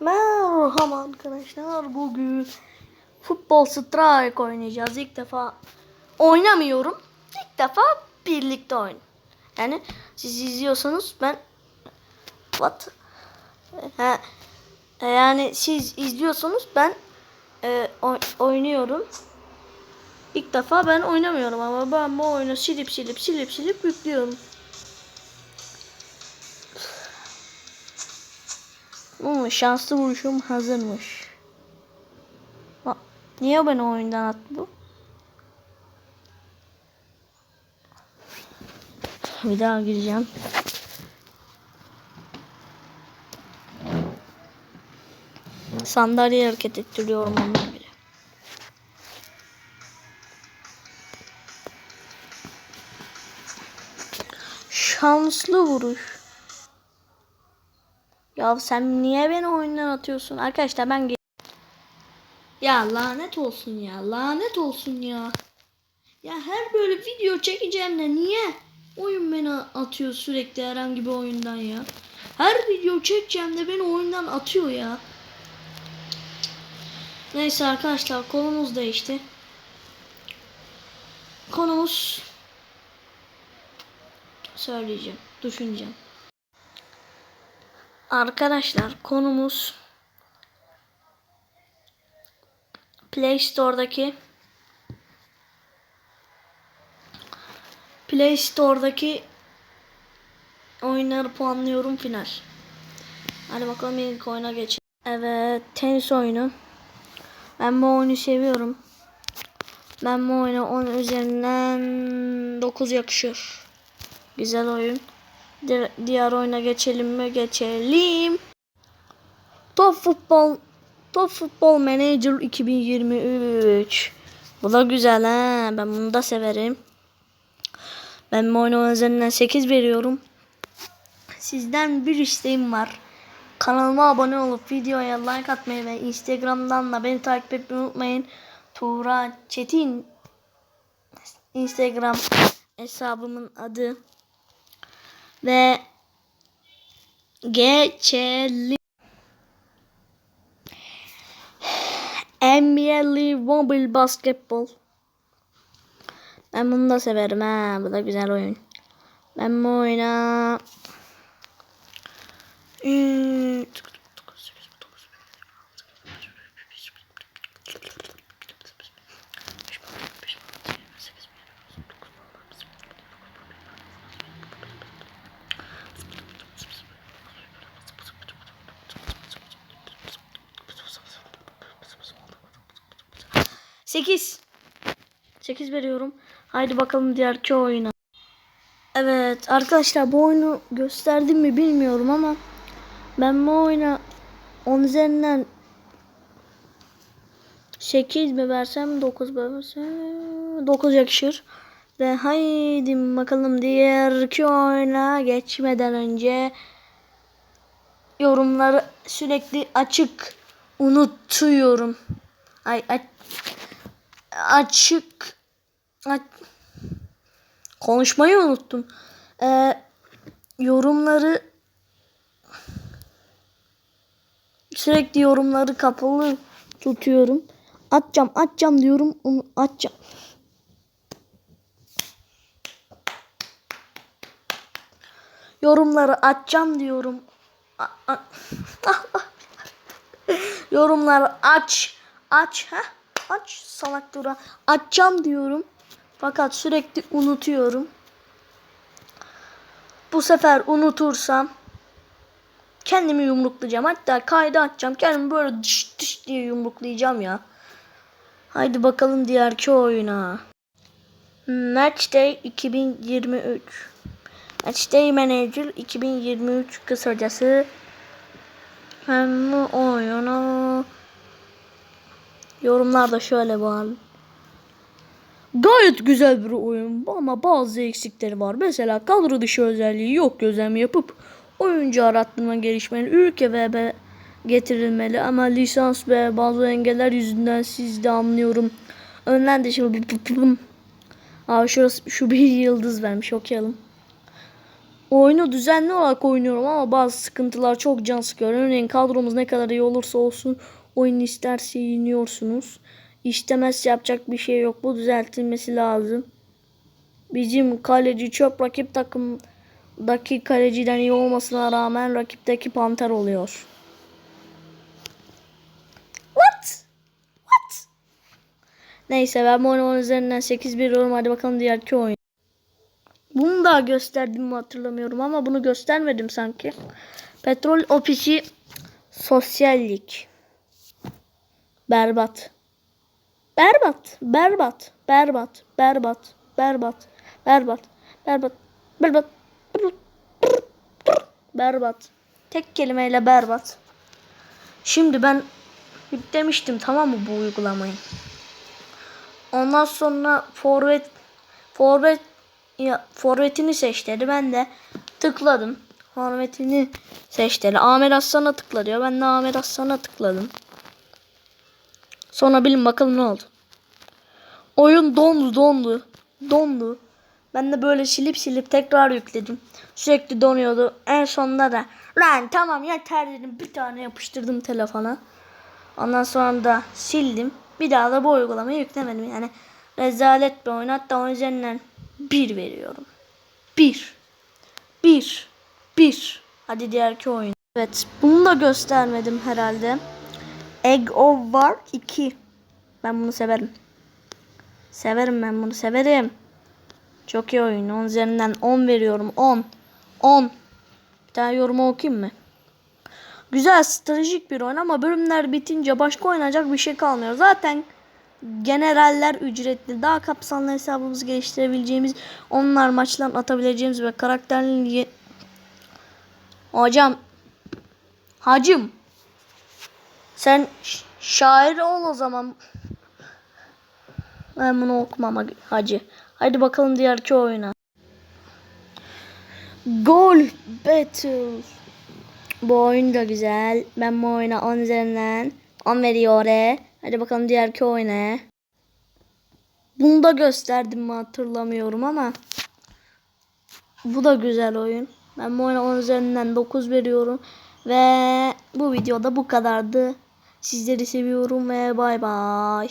Merhaba arkadaşlar. Bugün futbol strike oynayacağız. İlk defa oynamıyorum. İlk defa birlikte oyun. Yani siz izliyorsanız ben what? Ha, yani siz izliyorsanız ben e, oy- oynuyorum. İlk defa ben oynamıyorum ama ben bu oyunu silip silip silip silip yüklüyorum. Hmm, şanslı vuruşum hazırmış. Bak, niye beni oyundan attı? Bir daha gireceğim. Sandalye hareket ettiriyorum bile. Şanslı vuruş. Ya sen niye beni oyundan atıyorsun? Arkadaşlar ben Ya lanet olsun ya. Lanet olsun ya. Ya her böyle video çekeceğim de niye oyun beni atıyor sürekli herhangi bir oyundan ya? Her video çekeceğim de beni oyundan atıyor ya. Neyse arkadaşlar konumuz değişti. Konumuz söyleyeceğim, düşüneceğim. Arkadaşlar konumuz Play Store'daki Play Store'daki oyunları puanlıyorum final. Hadi bakalım ilk oyuna geçelim. Evet tenis oyunu. Ben bu oyunu seviyorum. Ben bu oyuna 10 üzerinden 9 yakışır. Güzel oyun. Di- diğer oyuna geçelim mi? Geçelim. Top Futbol Top Futbol Manager 2023. Bu da güzel ha. Ben bunu da severim. Ben bu oyunun üzerinden 8 veriyorum. Sizden bir isteğim var. Kanalıma abone olup videoya like atmayı ve Instagram'dan da beni takip etmeyi unutmayın. Tuğra Çetin Instagram hesabımın adı. Ve geçelim. NBA Mobile Basketball. Ben bunu da severim ha. Bu da güzel oyun. Ben bu oyuna Hmm, Sekiz. Sekiz veriyorum. Haydi bakalım diğerki oyuna. Evet arkadaşlar bu oyunu gösterdim mi bilmiyorum ama ben bu oyuna 10 üzerinden 8 mi versem 9 mi versem 9 yakışır. Ve haydi bakalım diğerki oyuna geçmeden önce yorumları sürekli açık unutuyorum. Ay aç, açık aç, konuşmayı unuttum. Ee, yorumları sürekli yorumları kapalı tutuyorum. Atacağım, atacağım diyorum, onu atacağım. Yorumları atacağım diyorum. Yorumları aç, aç, ha? Aç salak dura. Açacağım diyorum. Fakat sürekli unutuyorum. Bu sefer unutursam kendimi yumruklayacağım. Hatta kayda atacağım. Kendimi böyle dış dış diye yumruklayacağım ya. Haydi bakalım diğerki oyuna. Matchday 2023. Matchday Manager 2023 kısacası. Hem bu oyunu yorumlarda şöyle var. Gayet güzel bir oyun ama bazı eksikleri var. Mesela kadro dışı özelliği yok gözlem yapıp oyuncu arattırma gelişmeli ülke ve getirilmeli ama lisans ve bazı engeller yüzünden siz de anlıyorum. Önden de şimdi Aa şurası şu bir yıldız vermiş okuyalım. Oyunu düzenli olarak oynuyorum ama bazı sıkıntılar çok can sıkıyor. Örneğin kadromuz ne kadar iyi olursa olsun oyun isterse yeniyorsunuz. İstemezse yapacak bir şey yok. Bu düzeltilmesi lazım. Bizim kaleci çöp rakip takımdaki kaleciden iyi olmasına rağmen rakipteki panter oluyor. What? What? Neyse ben bu oyunun üzerinden 8 veriyorum. Hadi bakalım diğerki oyun. Bunu da gösterdiğimi hatırlamıyorum ama bunu göstermedim sanki. Petrol ofisi sosyallik. Berbat. Berbat, berbat, berbat, berbat, berbat, berbat, berbat, berbat, berbat, berbat. Tek kelimeyle berbat. Şimdi ben yüklemiştim tamam mı bu uygulamayı. Ondan sonra forvet forvet ya forvetini seç dedi. Ben de tıkladım. Forvetini seç dedi. Amer Aslan'a tıkla diyor. Ben de Amer Aslan'a tıkladım. Sonra bilin bakalım ne oldu. Oyun dondu dondu. Dondu. Ben de böyle silip silip tekrar yükledim. Sürekli donuyordu. En sonunda da lan tamam yeter dedim. Bir tane yapıştırdım telefona. Ondan sonra da sildim. Bir daha da bu uygulamayı yüklemedim. Yani rezalet bir oyun. Hatta onun üzerinden bir veriyorum. Bir. Bir. Bir. Hadi diğerki oyun. Evet. Bunu da göstermedim herhalde. Egg of War 2. Ben bunu severim. Severim ben bunu severim. Çok iyi oyun. 10 üzerinden 10 veriyorum. 10. 10. Bir tane yorumu okuyayım mı? Güzel stratejik bir oyun ama bölümler bitince başka oynayacak bir şey kalmıyor. Zaten generaller ücretli. Daha kapsamlı hesabımızı geliştirebileceğimiz, onlar maçtan atabileceğimiz ve karakterli Hocam Hacım sen şair ol o zaman. Ben bunu okumam hacı. Hadi bakalım diğerki oyuna. Gol Battle. Bu oyun da güzel. Ben bu oyuna 10 üzerinden 10 veriyor. Hadi bakalım diğerki oyuna. Bunu da gösterdim mi hatırlamıyorum ama. Bu da güzel oyun. Ben bu oyuna 10 üzerinden 9 veriyorum. Ve bu videoda bu kadardı. Sizleri seviyorum ve bay bay.